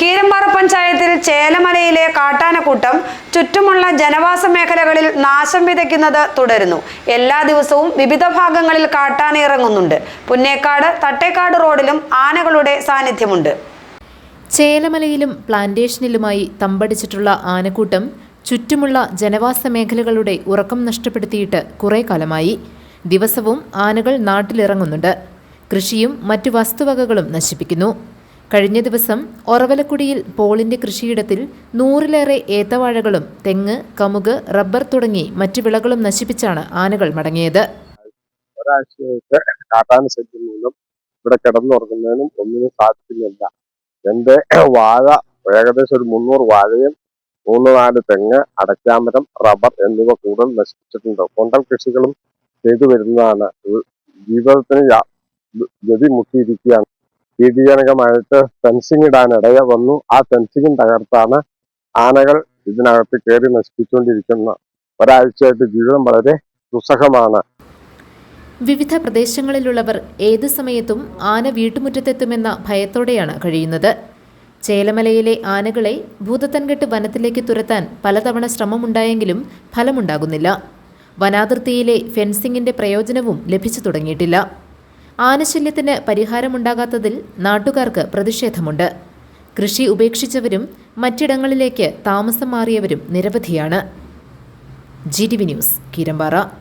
കീരമ്പാറ പഞ്ചായത്തിൽ ചേലമലയിലെ കാട്ടാനക്കൂട്ടം ചുറ്റുമുള്ള ജനവാസ മേഖലകളിൽ നാശം വിതയ്ക്കുന്നത് തുടരുന്നു. എല്ലാ ദിവസവും വിവിധ ഭാഗങ്ങളിൽ കാട്ടാന ഇറങ്ങുന്നുണ്ട്. പുന്നേക്കാട് തട്ടേക്കാട് റോഡിലും ആനകളുടെ സാന്നിധ്യമുണ്ട്. ചേലമലയിലും പ്ലാന്റേഷനിലുമായി തമ്പടിച്ചിട്ടുള്ള ആനക്കൂട്ടം ചുറ്റുമുള്ള ജനവാസ മേഖലകളുടെ ഉറക്കം നഷ്ടപ്പെടുത്തിയിട്ട് കുറേ കാലമായി. ദിവസവും ആനകൾ നാട്ടിലിറങ്ങുന്നുണ്ട്. കൃഷിയും മറ്റു വസ്തുവകകളും നശിപ്പിക്കുന്നു. കഴിഞ്ഞ ദിവസം ഒറവലക്കുടിയിൽ പോളിന്റെ കൃഷിയിടത്തിൽ നൂറിലേറെ ഏത്തവാഴകളും തെങ്ങ് കമുക് റബ്ബർ തുടങ്ങി മറ്റു വിളകളും നശിപ്പിച്ചാണ് ആനകൾ മടങ്ങിയത്. കാട്ടാന ഇവിടെ കിടന്നുറങ്ങുന്നതിനും ഒന്നിനും സാധിക്കുന്നില്ല. എന്റെ വാഴ ഏകദേശം ഒരു മുന്നൂറ് വാഴയും മൂന്ന് നാല് തെങ്ങ് അടയ്ക്കാമരം റബ്ബർ എന്നിവ കൂടുതൽ നശിപ്പിച്ചിട്ടുണ്ട്. കൊണ്ടൽ കൃഷികളും ചെയ്തു വരുന്നതാണ്. ജീവിതത്തിന് ഗതി മുട്ടിയിരിക്കുകയാണ്. ഭീതിജനകമായിട്ട് ഫെൻസിങ് ഇടാൻ ഇടയ വന്നു. ആ ഫെൻസിങ് തകർത്താണ് ആനകൾ ഇതിനകത്ത് കയറി നശിപ്പിച്ചുകൊണ്ടിരിക്കുന്ന ഒരാഴ്ചയായിട്ട് ജീവിതം വളരെ ദുസ്സഹമാണ്. വിവിധ പ്രദേശങ്ങളിലുള്ളവർ ഏത് സമയത്തും ആന വീട്ടുമുറ്റത്തെത്തുമെന്ന ഭയത്തോടെയാണ് കഴിയുന്നത്. ചേലമലയിലെ ആനകളെ ഭൂതത്തൻകെട്ട് വനത്തിലേക്ക് തുരത്താൻ പലതവണ ശ്രമമുണ്ടായെങ്കിലും ഫലമുണ്ടാകുന്നില്ല. വനാതിർത്തിയിലെ ഫെൻസിംഗിന്റെ പ്രയോജനവും ലഭിച്ചു തുടങ്ങിയിട്ടില്ല. ആനശല്യത്തിന് പരിഹാരമുണ്ടാകാത്തതിൽ നാട്ടുകാർക്ക് പ്രതിഷേധമുണ്ട്. കൃഷി ഉപേക്ഷിച്ചവരും മറ്റിടങ്ങളിലേക്ക് താമസം മാറിയവരും നിരവധിയാണ്. G T V news Keerampara.